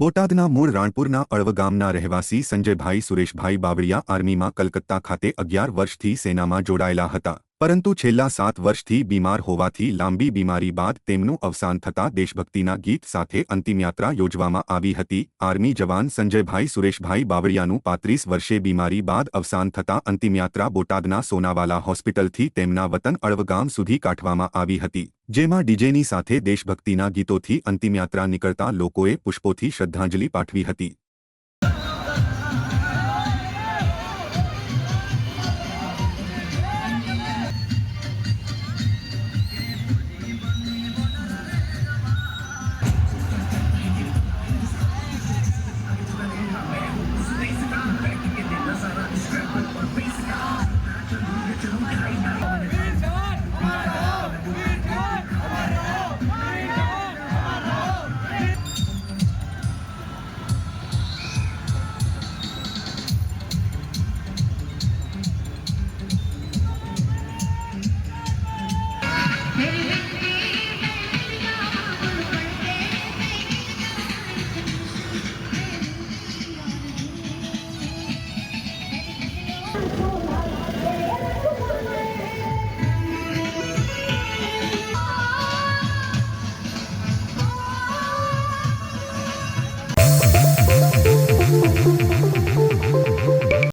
બોટાદના મૂળ રાણપુરના અળવ ગામના રહેવાસી સંજયભાઈ સુરેશભાઈ બાવળિયા આર્મીમાં કલકત્તા ખાતે અગિયાર વર્ષથી સેનામાં જોડાયેલા હતા. પરંતુ છેલ્લા સાત વર્ષથી બીમાર હોવાથી લાંબી બીમારી બાદ તેમનું અવસાન થતાં દેશભક્તિના ગીત સાથે અંતિમયાત્રા યોજવામાં આવી હતી. આર્મી જવાન સંજયભાઈ સુરેશભાઈ બાવળિયાનું પાંત્રીસ વર્ષે બીમારી બાદ અવસાન થતાં અંતિમયાત્રા બોટાદના સોનાવાલા હોસ્પિટલથી તેમના વતન અળવગામ સુધી કાઢવામાં આવી હતી. જેમાં ડીજેની સાથે દેશભક્તિના ગીતોથી અંતિમયાત્રા નીકળતા લોકોએ પુષ્પોથી શ્રદ્ધાંજલિ પાઠવી હતી. Maybe